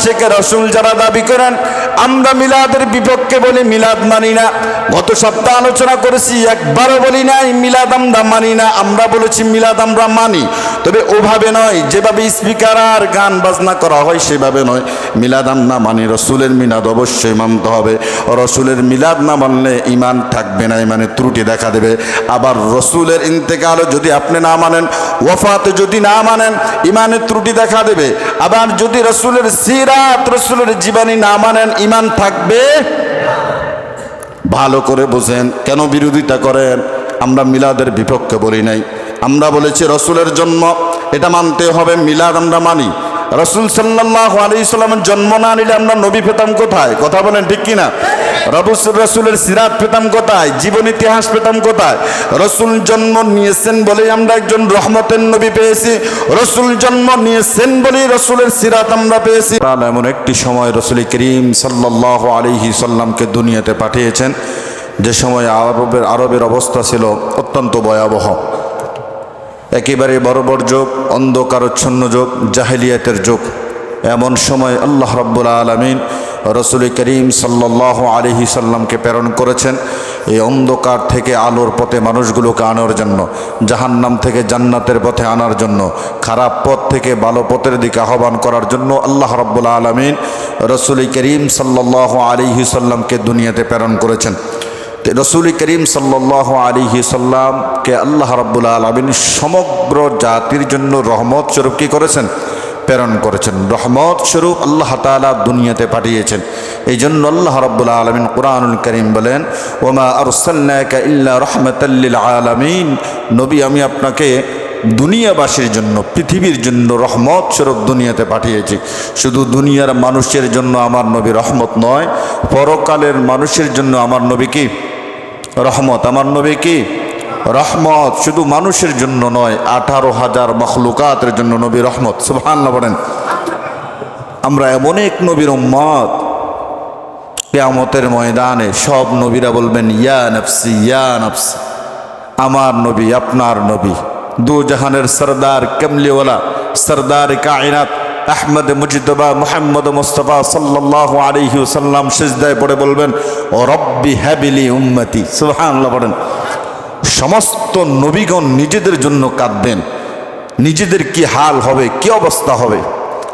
আশেকে রসুল যারা দাবি করেন, আমরা মিলাদের বিপক্ষে বলি মিলাদ মানি না। গত সপ্তাহ আলোচনা করেছি, একবারও বলি নাই, মিলাদ আমরা মানি না, আমরা বলেছি মিলাদ আমরা মানি। তবে ওভাবে নয়, যেভাবে স্পিকার আর গান বাজনা করা হয়, সেভাবে নয়। মিলাদ আমরা মানি, রসুলের মিলাদ অবশ্যই মানতে হবে। রসুলের মিলাদ না মানলে ইমান থাকবে না ইমানে ত্রুটি দেখা দেবে। আবার রসুলের ইন্তেকালও যদি আপনি না মানেন ওফাত যদি না মানেন, ইমানের ত্রুটি দেখা দেবে। আবার যদি রসুলের সিরাত রসুলের জীবনী না মানেন ইমান থাকবে? ভালো করে বোঝেন, কেন বিরোধিতা করেন? আমরা মিলাদের বিপক্ষে বলি নাই। আমরা বলেছি রসুলের জন্ম, এটা মানতে হবে মিলাদ আমরা মানি। রসুল সাল্লাহ আলি সাল্লামের জন্ম না নিলে আমরা নবী পেতাম কোথায়? কথা বলেন ঠিক কিনা? রবুসুল রসুলের সিরাত পেতাম কোথায়? জীবন ইতিহাস পেতাম কোথায়? রসুল জন্ম নিয়েছেন বলেই আমরা একজন রহমতের নবী পেয়েছি। রসুল জন্ম নিয়েছেন বলেই রসুলের সিরাত আমরা পেয়েছি। এমন একটি সময় রসুল করিম সাল্লাহ আলিহি সাল্লামকে দুনিয়াতে পাঠিয়েছেন। যে সময় আরবের আরবের অবস্থা ছিল অত্যন্ত ভয়াবহ। একেবারে বরবর যুগ, অন্ধকারচ্ছন্ন যুগ, জাহেলিয়াতের যুগ। এমন সময় আল্লাহ রব্বুল আলমিন রসুল করিম সাল্লাহ আলহি সাল্লামকে প্রেরণ করেছেন এই অন্ধকার থেকে আলোর পথে মানুষগুলোকে আনার জন্য, জাহান্নাম থেকে জান্নাতের পথে আনার জন্য, খারাপ পথ থেকে ভালো পথের দিকে আহ্বান করার জন্য আল্লাহ রব্বুল আলমিন রসুল করিম সাল্লাহ আলিহি সাল্লামকে দুনিয়াতে প্রেরণ করেছেন। রসুল করিম সাল্লাহ আলিহি সাল্লামকে আল্লাহ রব্বুল আলমিন সমগ্র জাতির জন্য রহমত স্বরূপ কী করেছেন? প্রেরণ করেছেন। রহমত স্বরূপ আল্লাহ তালা দুনিয়াতে পাঠিয়েছেন। এই জন্য আল্লাহ রব্বুল আলমিন কোরআনুল করিম বলেন, ওমা আরসাল্লাকা ইল্লা রহমতাল্লিল আলমিন। নবী, আমি আপনাকে দুনিয়াবাসীর জন্য, পৃথিবীর জন্য রহমত স্বরূপ দুনিয়াতে পাঠিয়েছি। শুধু দুনিয়ার মানুষের জন্য আমার নবী রহমত নয়, পরকালের মানুষের জন্য আমার নবী কি? রহমত। আমার নবী কি? রহমত শুধু মানুষের জন্য নয়, আঠারো হাজার মখলুকাতের জন্য নবী রহমত সুবহান বলেন। আমরা এমন এক নবীর উম্মত, কেয়ামতের ময়দানে সব নবীরা বলবেন, ইয়া নফসি ইয়া নফসি, আমার নবী, আপনার নবী। দু জাহানের সরদার কমলিওয়ালা, সরদার কায়নাত, আহমদ মুজিদবা মোহাম্মদ মুস্তফা সাল্লাহ আলিহি সাল্লাম সিজদায় পড়ে বলবেন, ও রব্বি হ্যাবিলি উম্মতি। সুবহানাল্লাহ পড়েন সমস্ত নবীগণ নিজেদের জন্য কাঁদবেন। নিজেদের কি হাল হবে, কি অবস্থা হবে?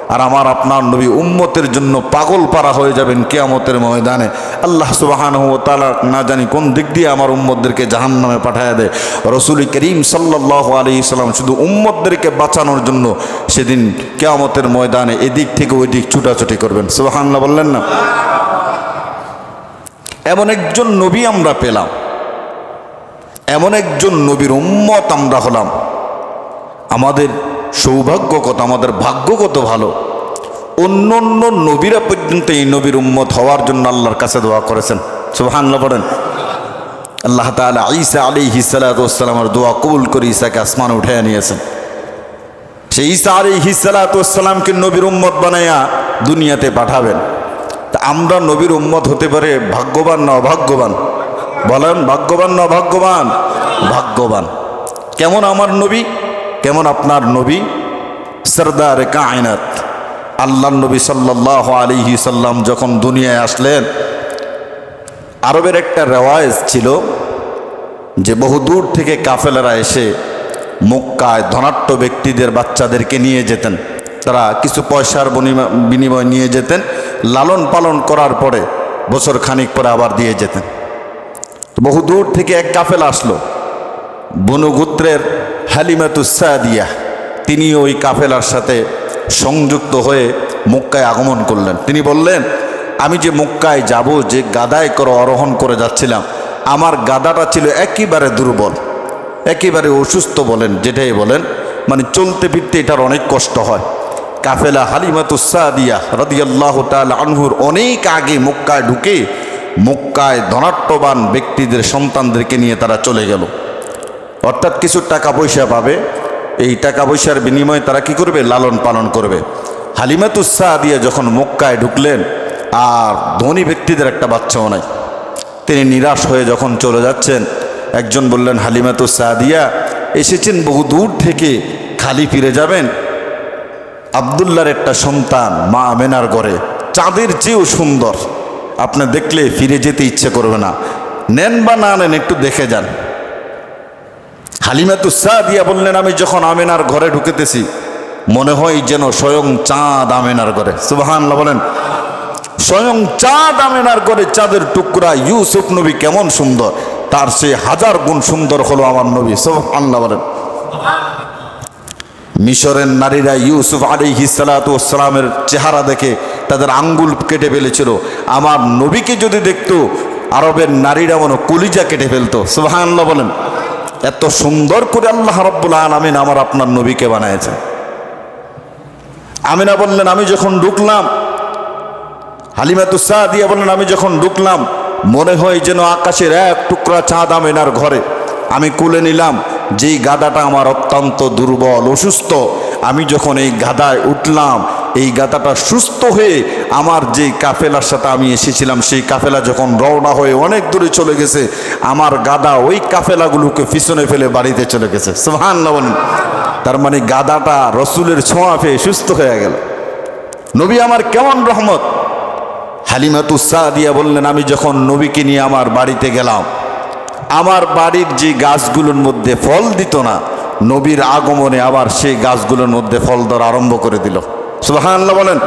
আর আমার আপনার নবী উম্মতের জন্য পাগল পারা হয়ে যাবেন কেয়ামতের ময়দানে। আল্লাহ সুবাহান তালা না জানি কোন দিক দিয়ে আমার উম্মতদেরকে জাহান নামে পাঠায় দেয়। রসুল করিম সাল্লাহ আলী ইসলাম শুধু উম্মতদেরকে বাঁচানোর জন্য সেদিন কেয়ামতের ময়দানে এদিক থেকে ওই দিক ছুটাছুটি করবেন। সুবাহান্লা বললেন না? এমন একজন নবী আমরা পেলাম। এমন একজন নবীর উম্মত আমরা হলাম। আমাদের সৌভাগ্য কত আমাদের ভাগ্য কত ভালো। অন্য অন্য নবীরা পর্যন্ত এই নবীর উম্মত হওয়ার জন্য আল্লাহর কাছে দোয়া করেছেন। সুবহানাল্লাহ পড়েন আল্লাহ তাআলা ঈসা আলাইহি সালাতামের দোয়া কবুল করে ঈসাকে আসমান উঠে নিয়েছেন। সেই ঈসা আলাইহি সালাতামকে নবীর উম্মত বানাইয়া দুনিয়াতে পাঠাবেন। তা আমরা নবীর উম্মত হতে পারে ভাগ্যবান না অভাগ্যবান? বলেন, ভাগ্যবান না ভাগ্যবান ভাগ্যবান। কেমন আমার নবী? কেমন আপনার নবী? সরদার কায়নাত। আল্লাহ নবী সাল্লাহ আলিহি সাল্লাম যখন দুনিয়ায় আসলেন, আরবের একটা রেওয়াজ ছিল যে বহুদূর থেকে কাফেলারা এসে মক্কায় ধনাট্য ব্যক্তিদের বাচ্চাদেরকে নিয়ে যেতেন। তারা কিছু পয়সার বিনিময় নিয়ে যেতেন, লালন পালন করার পরে বছর খানিক পরে আবার দিয়ে যেতেন। বহুদূর থেকে এক কাফেল আসলো। বনু বনুগুত্রের হালিমাতুসাদিয়া তিনি ওই কাফেলার সাথে সংযুক্ত হয়ে মক্কায় আগমন করলেন। তিনি বললেন, আমি যে মক্কায় যাব, যে গাদায় করে আরোহণ করে যাচ্ছিলাম, আমার গাদাটা ছিল একেবারে দুর্বল, একেবারে অসুস্থ বলেন, যেটাই বলেন মানে চলতে ফিরতে এটার অনেক কষ্ট হয়। কাফেলা হালিমাতুসাদিয়া রদিয়াল্লাহ তাল আনহুর অনেক আগে মক্কায় ঢুকে মক্কায় ধনাট্যবান ব্যক্তিদের, সন্তানদেরকে নিয়ে তারা চলে গেল। অর্থাৎ কিছু টাকা পয়সা পাবে। এই টাকা পয়সার বিনিময়ে তারা কি করবে? লালন পালন করবে। হালিমাতুসাহ দিয়ে যখন মক্কায় ঢুকলেন, আর ধনী ব্যক্তিদের একটা বাচ্চাও নাই। তিনি নিরাশ হয়ে যখন চলে যাচ্ছেন, একজন বললেন হালিমাতুসাহ দিয়া এসেছেন বহু দূর থেকে, খালি ফিরে যাবেন? আবদুল্লার একটা সন্তান, মা আমেনার ঘরে। চাঁদের চেয়েও সুন্দর। আপনি দেখলে ফিরে যেতে ইচ্ছে করবে না। নেন বা না নেন, একটু দেখে যান। হালিমা হালিমাতু দিয়া বললেন, আমি যখন আমেনার ঘরে ঢুকেতেছি, মনে হয় যেন স্বয়ং চাঁদ আমেনার ঘরে। সুবাহান্লাহ বলেন, স্বয়ং চাঁদ আমেনার ঘরে, চাঁদের টুকরা ইউসুফ নবী কেমন সুন্দর, তার সে হাজার গুণ সুন্দর হলো আমার নবী। সুবহানাল্লাহ বলেন। মিশরের নারীরা ইউসুফ আলী হিসালাতামের চেহারা দেখে তাদের আঙ্গুল কেটে ফেলেছিল। আমার নবীকে যদি দেখতো, আরবের নারীরা মনে কলিজা কেটে ফেলতো। সুবাহান্লাহ বলেন, এত সুন্দর করে আল্লাহ রব্বুল আলমিন আমার আপনার নবীকে বানাইছে আমিনা বললেন, আমি যখন ঢুকলাম, হালিমাতুসা দিয়ে বললেন, আমি যখন ঢুকলাম, মনে হয় যেন আকাশের এক টুকরা চাঁদ আমিনার ঘরে। আমি কুলে নিলাম যেই গাদাটা আমার অত্যন্ত দুর্বল, অসুস্থ, আমি যখন এই গাদায় উঠলাম, এই গাদাটা সুস্থ হয়ে আমার যে কাফেলার সাথে আমি এসেছিলাম, সেই কাফেলা যখন রওনা হয়ে অনেক দূরে চলে গেছে, আমার গাদা ওই কাফেলাগুলোকে পিছনে ফেলে বাড়িতে চলে গেছে। সোহান বলেন। তার মানে গাদাটা রসুলের ছোঁয়া পেয়ে সুস্থ হয়ে গেল। নবী আমার কেমন রহমত। হালিমাতুসা দিয়া বললেন, আমি যখন নবীকে নিয়ে আমার বাড়িতে গেলাম আমার বাড়ির যে গাছগুলোর মধ্যে ফল দিত না, নবীর আগমনে আবার সেই গাছগুলোর মধ্যে ফল ধরা আরম্ভ করে দিল। সুবাহান্লাহ বলেন,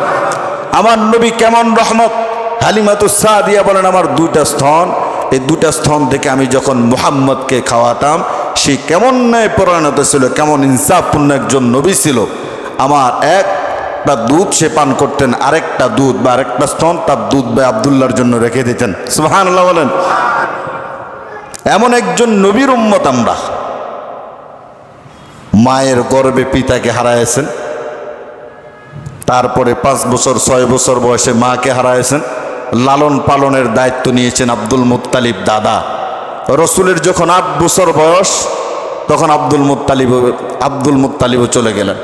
আমার নবী কেমন রহমত? হালিমাতুসা দিয়া বলেন, আমার দুইটা স্থন এই দুটা স্থন থেকে আমি যখন মুহাম্মদকে খাওয়াতাম, সে কেমন ন্যায় পরিণত ছিল, কেমন ইনসাফপূর্ণ একজন নবী ছিল। আমার এক একটা দুধ সে পান করতেন, আরেকটা দুধ বা আরেকটা স্তন তার দুধ বা আবদুল্লার জন্য রেখে দিতেন। সুবাহান বলেন। এমন একজন নবীর উম্মত আমরা। মায়ের গর্বে পিতাকে হারাইছেন তারপরে পাঁচ বছর, ছয় বছর বয়সে মাকে হারাইছেন লালন পালনের দায়িত্ব নিয়েছেন আব্দুল মুত্তালিব দাদা। রসুলের যখন আট বছর বয়স, তখন আব্দুল মুত্তালিব, আব্দুল মুত্তালিবও চলে গেলেন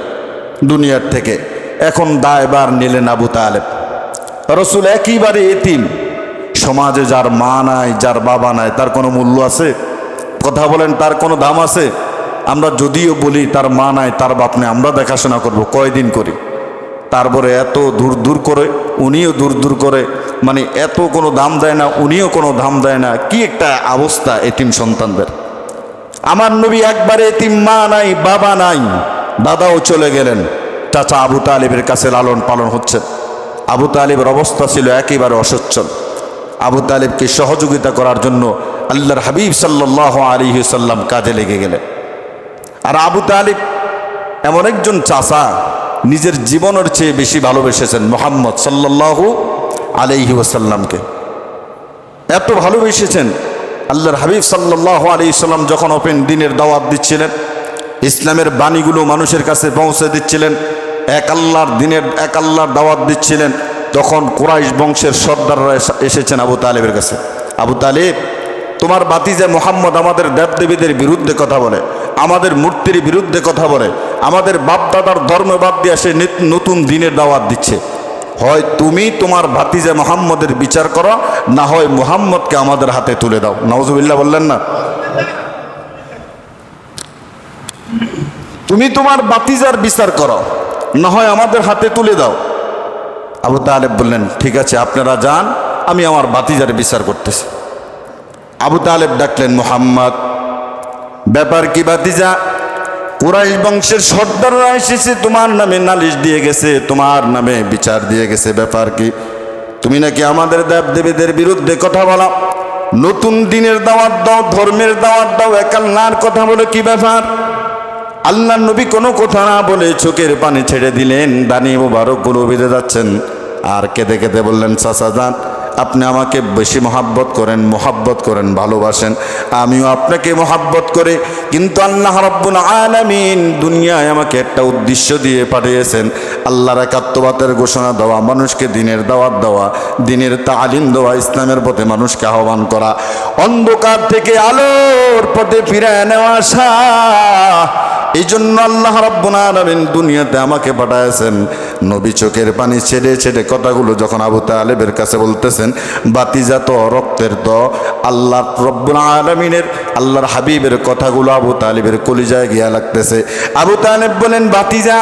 দুনিয়ার থেকে। এখন দায়বার নিলেন আবু তালেব। রসুল একইবারে এতিম। সমাজে যার মা নাই, যার বাবা নাই, তার কোনো মূল্য আছে? কথা বলেন, তার কোনো দাম আছে? আমরা যদিও বলি তার মা নাই, তার বাপ নেই, আমরা দেখাশোনা করব, কয়দিন করি? তারপরে এত দূর দূর করে, উনিও দূর দূর করে মানে এত কোনো দাম দেয় না, উনিও কোনো দাম দেয় না, কি একটা অবস্থা এতিম সন্তানদের? আমার নবী একবারে এতিম মা নাই, বাবা নাই, দাদাও চলে গেলেন। চাচা আবু তালিবের কাছে লালন পালন হচ্ছে। আবু তালিবের অবস্থা ছিল একেবারে অসচ্ছল। আবু তালিবকে সহযোগিতা করার জন্য আল্লাহর হাবিব সাল্লাহ আলী সাল্লাম কাজে লেগে গেলেন। আর আবু তালিব এমন একজন চাষা নিজের জীবনের চেয়ে বেশি ভালোবেসেছেন মোহাম্মদ সাল্লাহু আলহি ওসাল্লামকে এত ভালোবেসেছেন আল্লাহর হাবিব সাল্লাহ আলি সাল্লাম যখন ওপেন দিনের দাওয়াত দিচ্ছিলেন, ইসলামের বাণীগুলো মানুষের কাছে পৌঁছে দিচ্ছিলেন, এক আল্লাহর দিনের, এক আল্লাহর দাওয়াত দিচ্ছিলেন তখন কোরাইশ বংশের সর্দাররা এসেছেন আবু তালেবের কাছে। আবু তালেব, তোমার বাতিজা মোহাম্মদ আমাদের দেবদেবীদের বিরুদ্ধে কথা বলে, আমাদের মূর্তির বিরুদ্ধে কথা বলে, আমাদের বাপদাদার ধর্ম বাদ দিয়ে সে নতুন দিনের দাওয়াত দিচ্ছে। হয় তুমি তোমার ভাতিজা মোহাম্মদের বিচার করো, না হয় মোহাম্মদকে আমাদের হাতে তুলে দাও। নওয়াজুবিল্লাহ বললেন না? তুমি তোমার বাতিজার বিচার করো, না হয় আমাদের হাতে তুলে দাও। আবু তালেব বললেন, ঠিক আছে, আপনারা যান, আমি আমার বাতিজার বিচার করতেছি। আবু তালেব ডাকলেন, মোহাম্মদ, ব্যাপার কি বাতিজা কুরাইশ বংশের সর্দাররা এসেছে, তোমার নামে নালিশ দিয়ে গেছে, তোমার নামে বিচার দিয়ে গেছে, ব্যাপার কি? তুমি নাকি আমাদের দেব দেবীদের বিরুদ্ধে কথা বলা? নতুন দিনের দাওয়াত দাও, ধর্মের দাওয়াত দাও একাল্লার কথা বলে, কি ব্যাপার? আল্লাহ নবী কোনো কথা না বলে চোখের পানি ছেড়ে দিলেন দানি মুবারকগুলো বেঁধে যাচ্ছেন। আর কেঁদে কেঁদে বললেন, চাচা যান, আপনি আমাকে বেশি মহাব্বত করেন, মোহাব্বত করেন, ভালোবাসেন। আমিও আপনাকে মহাব্বত করে। কিন্তু আল্লাহ রব্বুল আলামিন দুনিয়ায় আমাকে একটা উদ্দেশ্য দিয়ে পাঠিয়েছেন। আল্লাহর একাত্মবাতের ঘোষণা দেওয়া, মানুষকে দিনের দাওয়াত দেওয়া, দিনের তালিম দেওয়া, ইসলামের পথে মানুষকে আহ্বান করা। অন্ধকার থেকে আলোর পথে ফিরে নেওয়া আশা এই জন্য আল্লাহ রাব্বুল দুনিয়াতে আমাকে পাঠাইছেন নবী চোখের পানি ছেড়ে ছেড়ে কথাগুলো যখন আবু তালেবের কাছে বলতেছেন বাতিজা তো রক্তের দ, আল্লাহ রব্বুল আলমিনের, আল্লাহর হাবিবের কথাগুলো আবু তালেবের কলিজায় গিয়া লাগতেছে। আবু তালেব বলেন, বাতিজা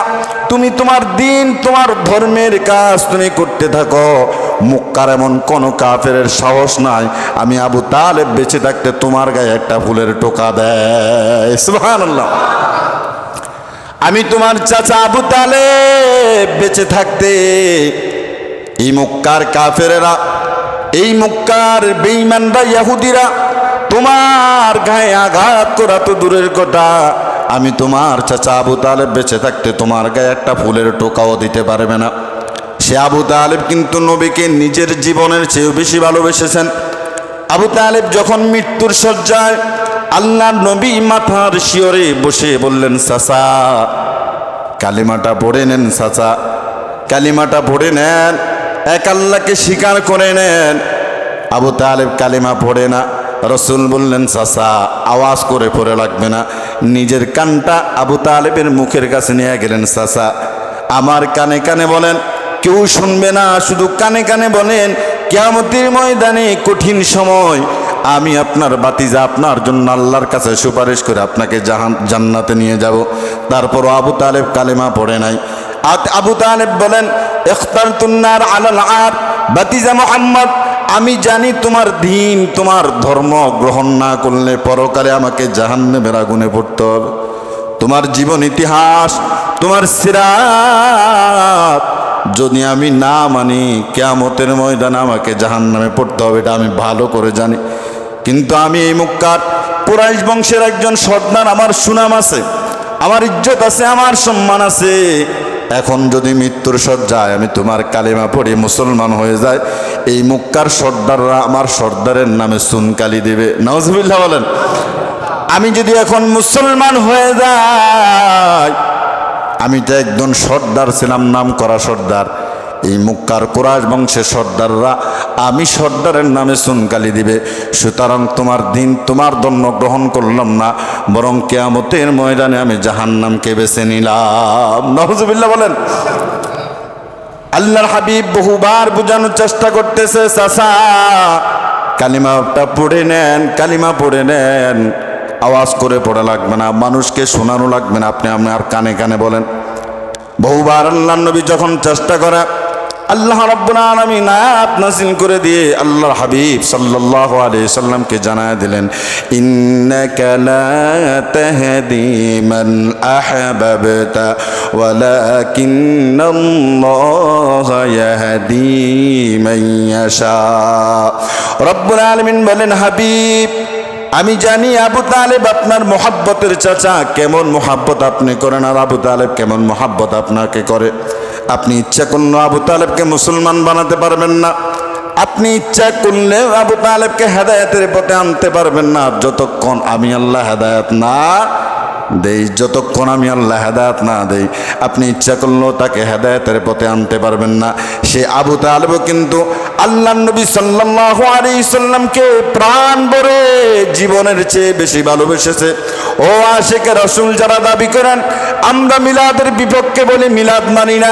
তুমি তোমার দিন, তোমার ধর্মের কাজ তুমি করতে থাকো। মুক্কার এমন কোনো কাফের সাহস নাই। আমি আবু তালেব বেঁচে থাকতে তোমার গায়ে একটা ফুলের টোকা দেয়। আমি তোমার চাচা আবু তালেব বেঁচে থাকতে এই মুক্কার কাফেরেরা, এই মুক্কার বেঈমানরা, ইয়াহুদিরা তোমার গায়ে আঘাত করা তো দূরের কথা। আমি তোমার চাচা আবু তালেব বেঁচে থাকতে তোমার গায়ে একটা ফুলের টোকাও দিতে পারবে না। সে আবু তালেব কিন্তু নবীকে নিজের জীবনের চেয়েও বেশি ভালোবেসেছেন। আবু তালেব যখন মৃত্যুর সজ্জায় আল্লাহ নবী মাথার শিওরে বসে বললেন সাসা কালিমাটা পড়ে নেন চাচা, কালিমাটা পড়ে নেন, এক আল্লাহকে স্বীকার করে নেন। আবু তালেব কালিমা পড়ে না। রসুল বললেন, চাচা, আওয়াজ করে পড়ে লাগবে না। নিজের কানটা আবু তালেবের মুখের কাছে নিয়ে গেলেন, চাচা, আমার কানে কানে বলেন, কেউ শুনবে না, শুধু কানে কানে বলেন, কেয়ামতির ময়দানে কঠিন সময়। আমি আপনার বাতিজা, আপনার জন্য আল্লাহর কাছে সুপারিশ করে আপনাকে জাহান জান্নাতে নিয়ে যাব। তারপর আবু তালেব কালেমা পড়ে নাই। আবু তালেব বলেন এখতার তুন্নার আলাল আর বাতিজা মোহাম্মদ আমি জানি তোমার দিন, তোমার ধর্ম গ্রহণ না করলে পরকালে আমাকে জাহান্নামের আগুনে পড়তে হবে। তোমার জীবন ইতিহাস, তোমার সিরাত, যদি আমি না মানি, কেয়ামতের ময়দানে আমাকে জাহান নামে পড়তে হবে, এটা আমি ভালো করে জানি। কিন্তু আমি এই মুক্কার পুরাইশ বংশের একজন সর্দার, আমার সুনাম আছে, আমার ইজ্জত আছে, আমার সম্মান আছে। এখন যদি মৃত্যুর সজ্জায় আমি তোমার কালিমা পড়ি, মুসলমান হয়ে যায়, এই মুক্কার সর্দাররা আমার সর্দারের নামে সুনকালি দেবে। নজবিল্লা বলেন, আমি যদি এখন মুসলমান হয়ে যাই, আমি তো একজন সর্দার, ছিলাম নাম করা সর্দার এই মুক্কার কোরআশ বংশের সর্দাররা আমি সর্দারের নামে সুনকালি দিবে। সুতরাং তোমার দিন তোমার দণ্ড গ্রহণ করলাম না, বরং কেয়ামতের ময়দানে আমি জাহান্নামকে বেছে নিলাম। নজবিল্লা বলেন। আল্লাহর হাবিব বহুবার বোঝানোর চেষ্টা করতেছে চাষা কালিমাটা পড়ে নেন, কালিমা পড়ে নেন। আওয়াজ করে পড়া লাগবে না, মানুষকে শোনানো লাগবে না। আপনি আপনার কানে কানে বলেন। বহুবার আল্লাহ নবী যখন চেষ্টা করে আল্লাহ রব্বুল আলামিন আয়াত নাযিল করে দিয়ে আল্লাহ হাবিব সাল্লাল্লাহু আলাইহি সাল্লামকে জানায় দিলেন রব্বুল আলামিন বলেন, হাবিব, আমি জানি আবু তালেব আপনার মোহাব্বতের চাচা। কেমন মোহাব্বত আপনি করেন আর আবু তালেব কেমন মোহাব্বত আপনাকে করে? আপনি ইচ্ছা করলে আবু তালেবকে মুসলমান বানাতে পারবেন না। আপনি ইচ্ছা করলে আবু তালেবকে হেদায়তের পথে আনতে পারবেন না। যতক্ষণ আমি আল্লাহ হেদায়ত না দেই, যতক্ষণ আমি আল্লাহ হেদায়ত না দেই, আপনি ইচ্ছা করলেও তাকে হেদায়তের পথে আনতে পারবেন না। সে আবু তালেবও কিন্তু আল্লাহ নবী সাল্লাল্লাহু আলাইহি সাল্লামকে প্রাণ ভরে জীবনের চেয়ে বেশি ভালোবেসেছে। ও আশেকে রসুল যারা দাবি করেন, আমরা মিলাদের বিপক্ষে বলি মিলাদ মানি না।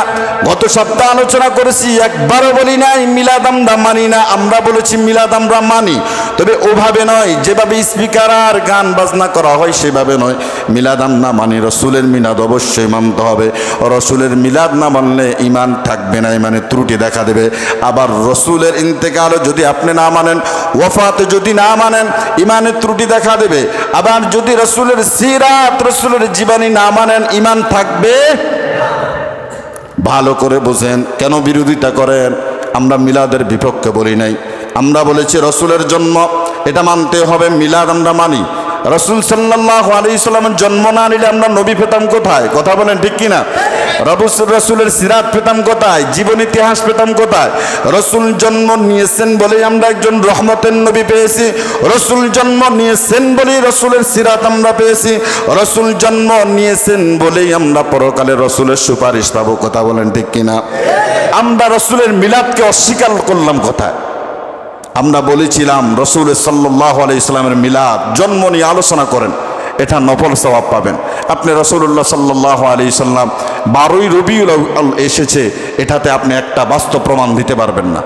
গত সপ্তাহ আলোচনা করেছি, একবারও বলি নাই, মিলাদ আমরা মানি না। আমরা বলেছি মিলাদ আমরা মানি। তবে ওভাবে নয়, যেভাবে স্পিকার আর গান বাজনা করা হয়, সেভাবে নয়। মিলাদ আমরা মানি, রসুলের মিলাদ অবশ্যই মানতে হবে। রসুলের মিলাদ না মানলে ইমান থাকবে না, ইমানে ত্রুটি দেখা দেবে। আবার রসুলের ইন্তেকালও যদি আপনি না মানেন ওয়াফাতে যদি না মানেন ইমানের ত্রুটি দেখা দেবে। আবার যদি রসুলের সিরাত, রসুলের জীবনী না মানেন, ইমান থাকবে ভালো করে বোঝেন। কেন বিরোধিতা করেন? আমরা মিলাদের বিপক্ষে বলি নাই। আমরা বলেছি রসুলের জন্ম, এটা মানতে হবে, মিলাদ আমরা মানি। রসুল সাল্লাহ আলি সাল্লামের জন্ম না নিলে আমরা নবী পেতাম কোথায়? কথা বলেন ঠিক কিনা? রবুসুল রসুলের সিরাত পেতাম কোথায়? জীবন ইতিহাস পেতাম কোথায়? রসুল জন্ম নিয়েছেন বলেই আমরা একজন রহমতের নবী পেয়েছি। রসুল জন্ম নিয়েছেন বলেই রসুলের সিরাত আমরা পেয়েছি। রসুল জন্ম নিয়েছেন বলেই আমরা পরকালে রসুলের সুপারিশ পাবো। কথা বলেন ঠিক কিনা? আমরা রসুলের মিলাদকে অস্বীকার করলাম কোথায়? আমরা বলেছিলাম, রসুল সাল্লাহ ইসলামের মিলাদ, জন্ম নিয়ে আলোচনা করেন, এটা নফল সবাব পাবেন। আপনি রসুল্লাহ সাল্লাহ আলি সাল্লাম বারোই আউয়াল এসেছে, এটাতে আপনি একটা বাস্তব প্রমাণ দিতে পারবেন না।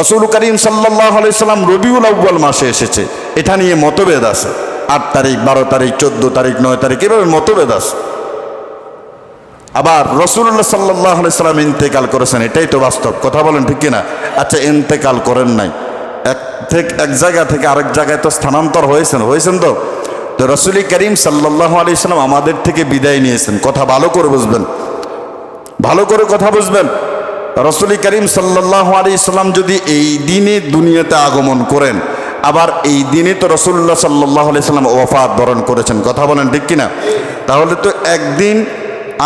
রসুল করিম সাল্লাহ আলি সাল্লাম রবিউল আউ্বাল মাসে এসেছে, এটা নিয়ে মতভেদ আছে। আট তারিখ, বারো তারিখ, চোদ্দ তারিখ, নয় তারিখ, এভাবে মতভেদ আছে। আবার রসুল্লাহ সাল্লাহ সাল্লাম ইন্তেকাল করেছেন, এটাই তো বাস্তব। কথা বলেন ঠিক কিনা? আচ্ছা ইন্তেকাল করেন নাই। এক থেকে এক জায়গা থেকে আরেক জায়গায় তো স্থানান্তর হয়েছেন হয়েছেন তো? তো রসুল করিম সাল্লাহ আলি সাল্লাম আমাদের থেকে বিদায় নিয়েছেন। কথা ভালো করে বুঝবেন। ভালো করে কথা বুঝবেন। রসুল করিম সাল্লাহ আলি সাল্লাম যদি এই দিনে দুনিয়াতে আগমন করেন, আবার এই দিনে তো রসুল্লাহ সাল্লাহ আলি সাল্লাম ওফাত বরণ করেছেন। কথা বলেন ঠিক কিনা? তাহলে তো একদিন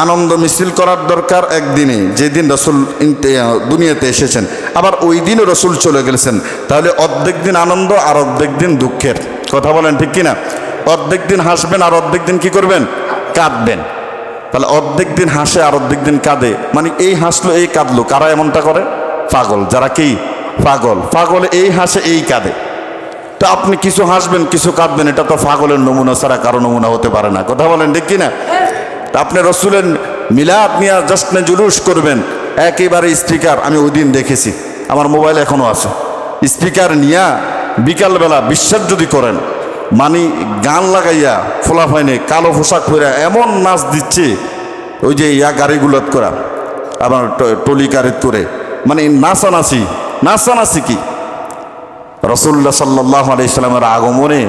আনন্দ মিছিল করার দরকার একদিনে যেদিন রসুল দুনিয়াতে এসেছেন। আবার ওই দিনও রসুল চলে গেছেন তাহলে অর্ধেক দিন আনন্দ আর অর্ধেক দিন দুঃখের। কথা বলেন ঠিক কিনা? অর্ধেক দিন হাসবেন আর অর্ধেক দিন কি করবেন? কাঁদবেন। তাহলে অর্ধেক দিন হাসে আর অর্ধেক দিন কাঁদে। মানে এই হাসলো, এই কাঁদলো। কারা এমনটা করে? পাগল। যারা কি? পাগল। পাগল এই হাসে, এই কাঁদে। তো আপনি কিছু হাসবেন, কিছু কাঁদবেন, এটা তো পাগলের নমুনা ছাড়া কারও নমুনা হতে পারে না। কথা বলেন ঠিক কিনা? আপনি রসুলের মিলাদ নিয়ে জশ্নে জুলুস করবেন। একেবারে স্পিকার, আমি ওই দিন দেখেছি। আমার মোবাইল এখনও আছে। স্পিকার নিয়া বিকালবেলা বিশ্বাস যদি করেন মানে গান লাগাইয়া ফোলা ফোলাফাইনে কালো পোশাক পরে এমন নাচ দিচ্ছে, ওই যে ইয়া গাড়িগুলোত করা আবার টলি গাড়িত করে। মানে নাচানাচি নাচানাচি কি? রসুল্লাহ সাল্লাহ আলি ইসলামের আগমনে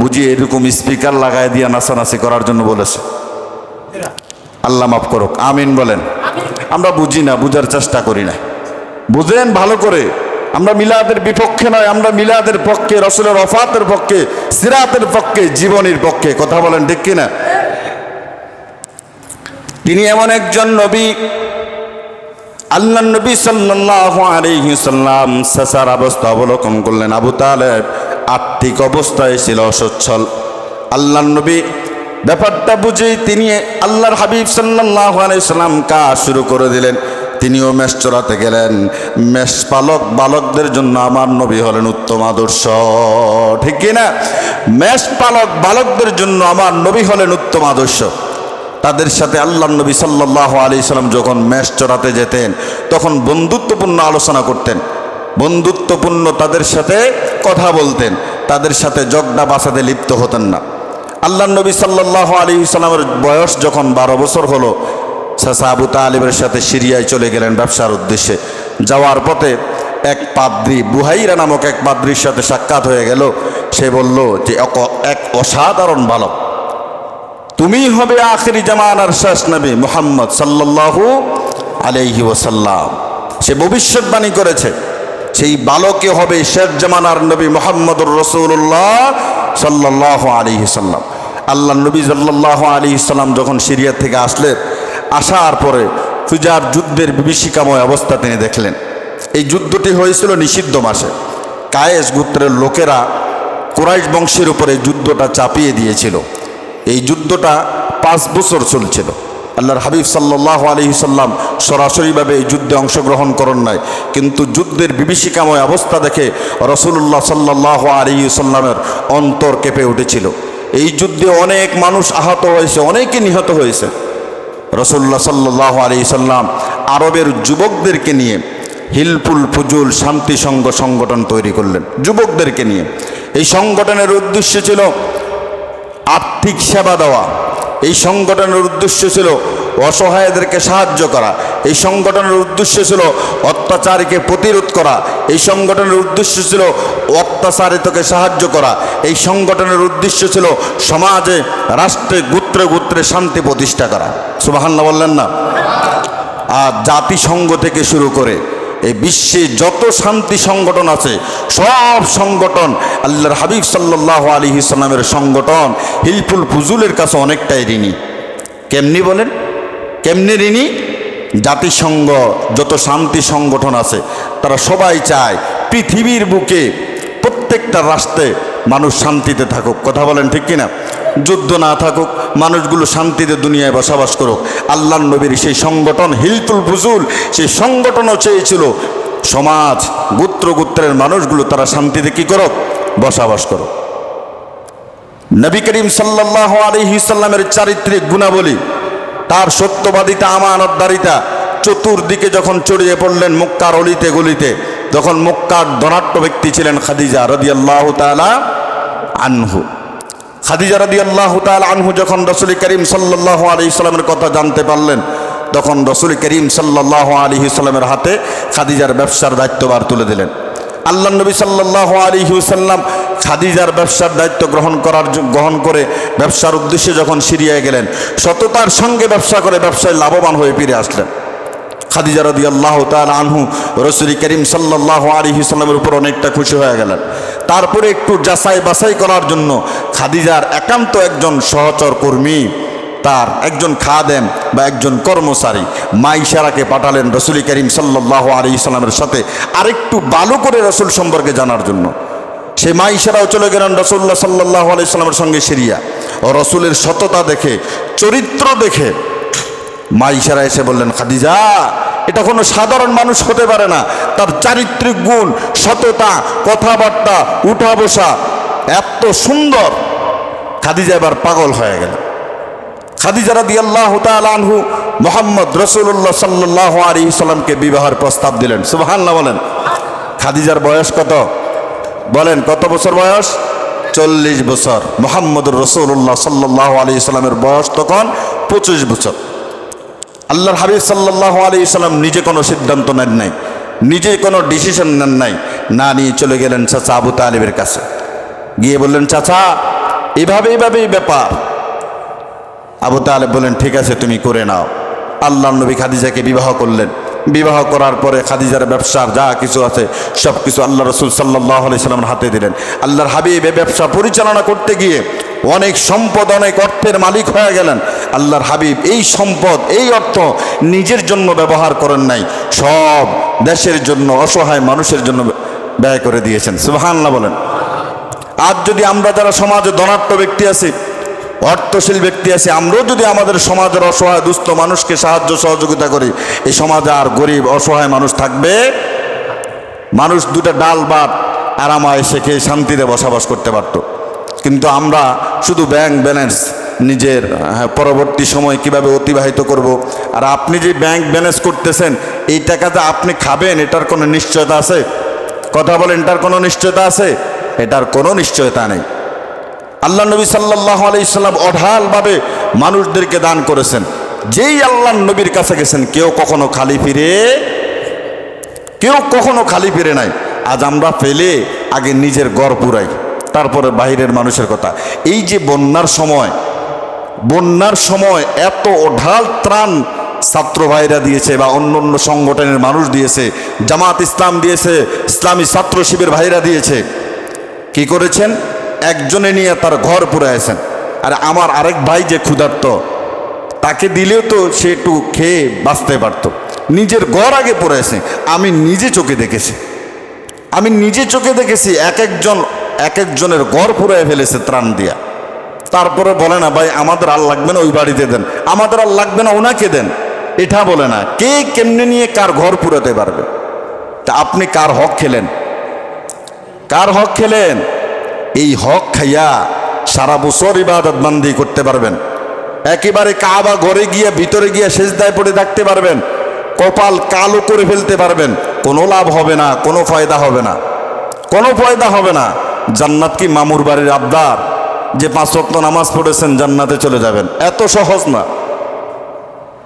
বুঝিয়ে এরকম স্পিকার লাগাই দিয়া নাচানাচি করার জন্য বলেছে। আল্লাহ মাফ করুক, আমিন বলেন। আমরা বুঝি না, বুঝার চেষ্টা করি না। বুঝেন ভালো করে, আমরা মিলাদের বিপক্ষে নয়, আমরা মিলাদের পক্ষে, রসুলের অফাতের পক্ষে, সিরাতের পক্ষে, জীবনের পক্ষে, কথা বলেন ঠিক কিনা? তিনি এমন একজন নবী আল্লাহ নবী সাল্লাম সাসার অবস্থা অবলোকন করলেন। আবু তালেব আর্থিক অবস্থায় ছিল অসচ্ছল। আল্লাহ নবী ব্যাপারটা বুঝেই তিনি আল্লাহর হাবিব সাল্লাল্লাহু আলাইহি সাল্লাম কাজ শুরু করে দিলেন। তিনিও মেষ চড়াতে গেলেন। মেষ পালক বালকদের জন্য আমার নবী হলেন উত্তম আদর্শ। ঠিক কি না? মেষ পালক বালকদের জন্য আমার নবী হলেন উত্তম আদর্শ। তাদের সাথে আল্লাহ নবী সাল্লাহ আলি সাল্লাম যখন ম্যাচ চড়াতে যেতেন, তখন বন্ধুত্বপূর্ণ আলোচনা করতেন। বন্ধুত্বপূর্ণ তাদের সাথে কথা বলতেন। তাদের সাথে জগডা বাসাতে লিপ্ত হতেন না। আল্লাহ নবী সাল্লাহ আলী সাল্লামের বয়স যখন বারো বছর হলো সাসা আবু তালিবের সাথে সিরিয়ায় চলে গেলেন ব্যবসার উদ্দেশ্যে। যাওয়ার পথে এক পাদ্রি, বুহাইরা নামক এক পাদ্রির সাথে সাক্ষাৎ হয়ে গেল। সে বলল যে এক- অসাধারণ বালক। তুমি হবে আখেরি জামানার শেষ নবী মোহাম্মদ সাল্লাল্লাহু আলাইহি ওসাল্লাম সে ভবিষ্যৎবাণী করেছে, সেই বালকে হবে শেষ জামানার নবী মোহাম্মদুর রসুল্লাহ সাল্লাহ আলাইহি সাল্লাম। আল্লাহ নবী সাল্লাহ আলী সাল্লাম যখন সিরিয়া থেকে আসলেন, আসার পরে ফুজার যুদ্ধের বিভীষিকাময় অবস্থা তিনি দেখলেন। এই যুদ্ধটি হয়েছিল নিষিদ্ধ মাসে। কায়েস গোত্রের লোকেরা কুরাইশ বংশের উপরে যুদ্ধটা চাপিয়ে দিয়েছিল। এই যুদ্ধটা পাঁচ বছর চলছিল। আল্লাহর হাবিব সাল্লাহ আলী সাল্লাম সরাসরিভাবে এই যুদ্ধে অংশগ্রহণ করেন নাই। কিন্তু যুদ্ধের বিভীষিকাময় অবস্থা দেখে রসুল্লাহ সাল্লাহ আলী সাল্লামের অন্তর কেঁপে উঠেছিল। এই যুদ্ধে অনেক মানুষ আহত হয়েছে, অনেকে নিহত হয়েছে। রসুল্লাহ সাল্লাহ আলি সাল্লাম আরবের যুবকদেরকে নিয়ে হিলপুল ফুজুল শান্তি সংঘ সংগঠন তৈরি করলেন, যুবকদেরকে নিয়ে। এই সংগঠনের উদ্দেশ্য ছিল আর্থিক সেবা দেওয়া। এই সংগঠনের উদ্দেশ্য ছিল অসহায়দেরকে সাহায্য করা। এই সংগঠনের উদ্দেশ্য ছিল অত্যাচারীকে প্রতিরোধ করা। এই সংগঠনের উদ্দেশ্য ছিল অত্যাচারিতকে সাহায্য করা। এই সংগঠনের উদ্দেশ্য ছিল সমাজে, রাষ্ট্রে, গোত্রে গোত্রে শান্তি প্রতিষ্ঠা করা। সুবাহান্না বললেন না? আর জাতিসংঘ থেকে শুরু করে এই বিশ্বে যত শান্তি সংগঠন আছে, সব সংগঠন, আল্লাহর হাবিব সাল্লাহ আলী ইসলামের সংগঠন, হিলফুল ফুজুলের কাছে অনেকটাই ঋণী। কেমনি বলেন? কেমনি ঋণী? জাতিসংঘ, যত শান্তি সংগঠন আছে, তারা সবাই চায় পৃথিবীর বুকে প্রত্যেকটা রাষ্ট্রে মানুষ শান্তিতে থাকুক। কথা বলেন ঠিক কিনা? যুদ্ধ না থাকুক, মানুষগুলো শান্তিতে দুনিয়ায় বসবাস করুক। আল্লাহ নবীর সেই সংগঠন, হিলতুল ফুজুল, সেই সংগঠনও চেয়েছিল সমাজ, গোত্র গোত্রের মানুষগুলো তারা শান্তিতে কি করুক? বসবাস করুক। নবী করিম সাল্লাহ আলহি সাল্লামের চারিত্রিক গুণাবলী তার সত্যবাদিতা, আমানতদারিতা চতুর্দিকে যখন ছড়িয়ে পড়লেন মুক্কার অলিতে গলিতে, তখন মুক্কার ধনাট্য ব্যক্তি ছিলেন খাদিজা রদি আল্লাহ তালা আনহু। খাদিজা রদি আল্লাহ আনহু যখন রসুল করিম সাল্লাহ আলি ইসলামের কথা জানতে পারলেন, তখন রসুল করিম সাল্লাহ আলী সাল্লামের হাতে খাদিজার ব্যবসার দায়িত্বভার তুলে দিলেন। আল্লাহ নবী সাল্লাহ আলী সাল্লাম খাদিজার ব্যবসার দায়িত্ব গ্রহণ করার গ্রহণ করে ব্যবসার উদ্দেশ্যে যখন সিরিয়ায় গেলেন, সততার সঙ্গে ব্যবসা করে ব্যবসায় লাভবান হয়ে ফিরে আসলেন। খাদিজা রদি আল্লাহ তাল আনহু রসুল করিম সাল্লাহ আলী সাল্লামের উপর অনেকটা খুশি হয়ে গেলেন। তারপরে একটু যাচাই বাছাই করার জন্য খাদিজার একান্ত একজন সহচর কর্মী তার একজন খাদেম বা একজন কর্মচারী মাইশারাকে পাঠালেন রসুল করিম সাল্লাহ আলী ইসলামের সাথে আরেকটু ভালো করে রসুল সম্পর্কে জানার জন্য। সে মা ইশারাও চলে গেলেন রসুল্লাহ সাল্লাহ আলাইসাল্লামের সঙ্গে সিরিয়া। ও রসুলের সততা দেখে, চরিত্র দেখে মা ইশারা এসে বললেন, খাদিজা, এটা কোনো সাধারণ মানুষ হতে পারে না। তার চারিত্রিক গুণ, সততা, কথাবার্তা, উঠা বসা এত সুন্দর। খাদিজা এবার পাগল হয়ে গেল। খাদিজা রাদি আল্লাহ আনহু মোহাম্মদ রসুল্লাহ সাল্লাহ আলী সাল্লামকে বিবাহের প্রস্তাব দিলেন। সুবাহান্লাহ বলেন। খাদিজার বয়স কত? বলেন, কত বছর বয়স? চল্লিশ বছর। মোহাম্মদুর রসুল্লাহ সাল্লাহ আলী ইসলামের বয়স তখন পঁচিশ বছর। আল্লাহর হাবিব সাল্লাহ আলী ইসলাম নিজে কোনো সিদ্ধান্ত নেন নাই, নিজে কোনো ডিসিশন নেন নাই না নিয়ে চলে গেলেন চাচা আবু তালিবের কাছে। গিয়ে বললেন, চাচা, এভাবে এভাবেই ব্যাপার আবু তালেব বললেন, ঠিক আছে, তুমি করে নাও। আল্লাহ নবী খাদিজাকে বিবাহ করলেন। বিবাহ করার পরে খাদিজার ব্যবসার যা কিছু আছে, সব কিছু আল্লাহ রসুল সাল্লাহ সাল্লামের হাতে দিলেন। আল্লাহর হাবিব এ ব্যবসা পরিচালনা করতে গিয়ে অনেক সম্পদ, অনেক অর্থের মালিক হয়ে গেলেন। আল্লাহর হাবিব এই সম্পদ, এই অর্থ নিজের জন্য ব্যবহার করেন নাই, সব দেশের জন্য, অসহায় মানুষের জন্য ব্যয় করে দিয়েছেন। সুবাহান্লাহ বলেন। আজ যদি আমরা যারা সমাজে ধনাত্ম ব্যক্তি আছি অর্থশীল ব্যক্তি আছে আমরাও যদি আমাদের সমাজের অসহায় দুস্থ মানুষকে সাহায্য সহযোগিতা করি এই সমাজে আর গরিব অসহায় মানুষ থাকবে? মানুষ দুটা ডাল ভাত আরামায় শেখে শান্তিতে বসবাস করতে পারত। কিন্তু আমরা শুধু ব্যাংক ব্যালেন্স নিজের হ্যাঁ, পরবর্তী সময় কীভাবে অতিবাহিত করব? আর আপনি যে ব্যাংক ব্যালেন্স করতেছেন এই টাকাতে আপনি খাবেন এটার কোনো নিশ্চয়তা আছে? কথা বলেন এটার কোনো নিশ্চয়তা আছে? এটার কোনো নিশ্চয়তা নেই। আল্লাহ নবী সাল্লাহ আলাইসাল্লাম অঢালভাবে মানুষদেরকে দান করেছেন। যেই আল্লাহ নবীর কাছে গেছেন, কেউ কখনো খালি ফিরে, কেউ কখনো খালি ফিরে নাই। আজ আমরা ফেলে আগে নিজের গড় পুরাই, তারপরে বাইরের মানুষের কথা। এই যে বন্যার সময় বন্যার সময় এত অঢাল ত্রাণ ছাত্র ভাইরা দিয়েছে বা অন্য অন্য সংগঠনের মানুষ দিয়েছে, জামাত ইসলাম দিয়েছে, ইসলামী ছাত্র শিবির ভাইরা দিয়েছে, কি করেছেন? একজনে নিয়ে তার ঘর পুরাইছেন। আর আমার আরেক ভাই যে ক্ষুধার্ত, তাকে দিলেও তো সে একটু খেয়ে বাঁচতে পারতো। নিজের ঘর আগে পড়েছে আমি নিজে চোখে দেখেছি। আমি নিজে চোখে দেখেছি, এক একজন, এক একজনের ঘর পুরাই ফেলেছে ত্রাণ দিয়া। তারপরে বলে না, ভাই, আমাদের আর লাগবে না, ওই বাড়িতে দেন। আমাদের আর লাগবে না, ওনাকে দেন। এটা বলে না, কে কেমনে নিয়ে কার ঘর পুরাতে পারবে? তা আপনি কার হক খেলেন? কার হক খেলেন? এই হক খাইয়া সারা বছর ইবাদত বান্দি করতে পারবেন। একেবারে কাবা ঘরে গিয়ে, ভিতরে গিয়ে সেজদায় পড়ে থাকতে পারবেন। কপাল কালো করে ফেলতে পারবেন। কোনো লাভ হবে না, কোনো ফায়দা হবে না। কোনো ফায়দা হবে না। জান্নাত কি মামুর বাড়ির আবদার? যে পাঁচ ওয়াক্ত নামাজ পড়েছেন, জান্নাতে চলে যাবেন। এত সহজ না।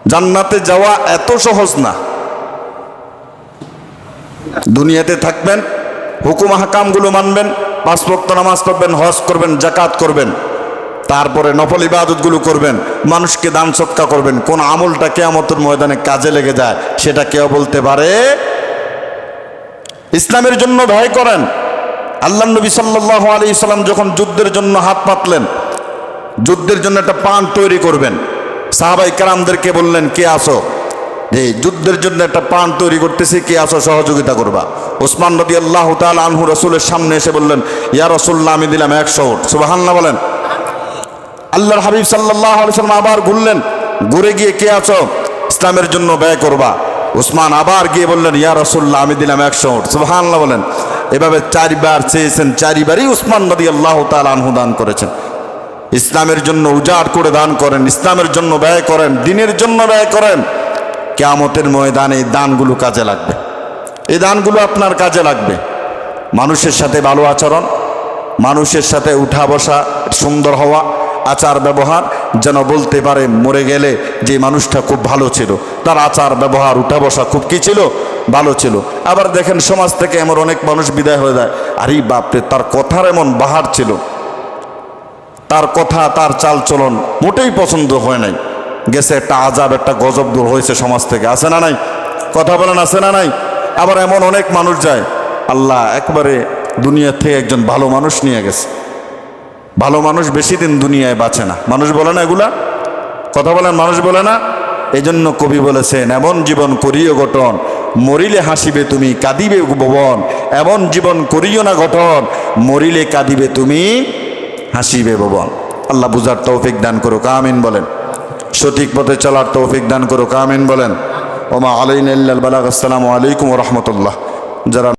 জান্নাতে যাওয়া এত সহজ না। দুনিয়াতে থাকবেন হুকুম হাকামগুলো মানবেন পাঁচ ওয়াক্ত নামাজ পড়বেন, হজ করবেন জাকাত করবেন, তারপরে নফল ইবাদতগুলো করবেন, মানুষকে দান সৎকা করবেন, কোন আমলটা কেয়ামতের ময়দানে কাজে লেগে যায়, সেটা কেউ বলতে পারে? ইসলামের জন্য ভয় করেন। আল্লাহ নবী সাল্লাহ আলী ইসলাম যখন যুদ্ধের জন্য হাত পাতলেন, যুদ্ধের জন্য একটা পান তৈরি করবেন, সাহাবাই কারামদেরকে বললেন, কে আসো যে যুদ্ধের জন্য একটা পান তৈরি করতেছি, কে আসো সহযোগিতা করবা? ওসমান নদী আল্লাহ তাল আনহু রসুলের সামনে এসে বললেন, ইয়া রসুল্লাহ আমি দিলাম একশো সুবাহান্না বলেন। আল্লাহর হাবিব সাল্লাহ সাল্লাম আবার ঘুরলেন, ঘুরে গিয়ে কে আছো? ইসলামের জন্য ব্যয় করবা। উসমান আবার গিয়ে বললেন, ইয়া রসুল্লাহ আমি দিলাম একশো সুবাহান্লাহ বলেন। এভাবে চারিবার চেয়েছেন, চারিবারই উসমান নদী আল্লাহ তাল আনহু দান করেছেন। ইসলামের জন্য উজাড় করে দান করেন, ইসলামের জন্য ব্যয় করেন, দিনের জন্য ব্যয় করেন। কেয়ামতের ময়দানে এই দানগুলো কাজে লাগবে। এই দানগুলো আপনার কাজে লাগবে। মানুষের সাথে ভালো আচরণ, মানুষের সাথে উঠা বসা, সুন্দর হওয়া, আচার ব্যবহার, যেন বলতে পারে মরে গেলে যে মানুষটা খুব ভালো ছিল, তার আচার ব্যবহার, উঠা বসা খুব কি ছিল? ভালো ছিল। আবার দেখেন সমাজ থেকে এমন অনেক মানুষ বিদায় হয়ে যায়। আরে বাপরে, তার কথার এমন বাহার ছিল। তার কথা, তার চালচলন মোটেই পছন্দ হয় নাই। গেছে, একটা আজাব, একটা গজব দূর হয়েছে সমাজ থেকে। আছে না নাই? কথা বলেন, আছে না নাই? আবার এমন অনেক মানুষ যায়, আল্লাহ একবারে দুনিয়া থেকে একজন ভালো মানুষ নিয়ে গেছে। ভালো মানুষ বেশি দিন দুনিয়ায় বাঁচে না। মানুষ বলে না এগুলা? কথা বলেন, মানুষ বলে না? এই জন্য কবি বলেছেন, এমন জীবন করিও গঠন মরিলে হাসিবে তুমি, কাঁদিবে ভবন। এমন জীবন করিও না গঠন মরিলে কাঁদিবে তুমি, হাসিবে ভবন। আল্লাহ বুঝার তৌফিক দান করুক, আমিন বলেন। সঠিক পথে চলার তৌফিক দান করুক, আমিন বলেন। ওমা আলাইন বালাক আসসালামু আলাইকুম রহমতুল্লাহ। যারা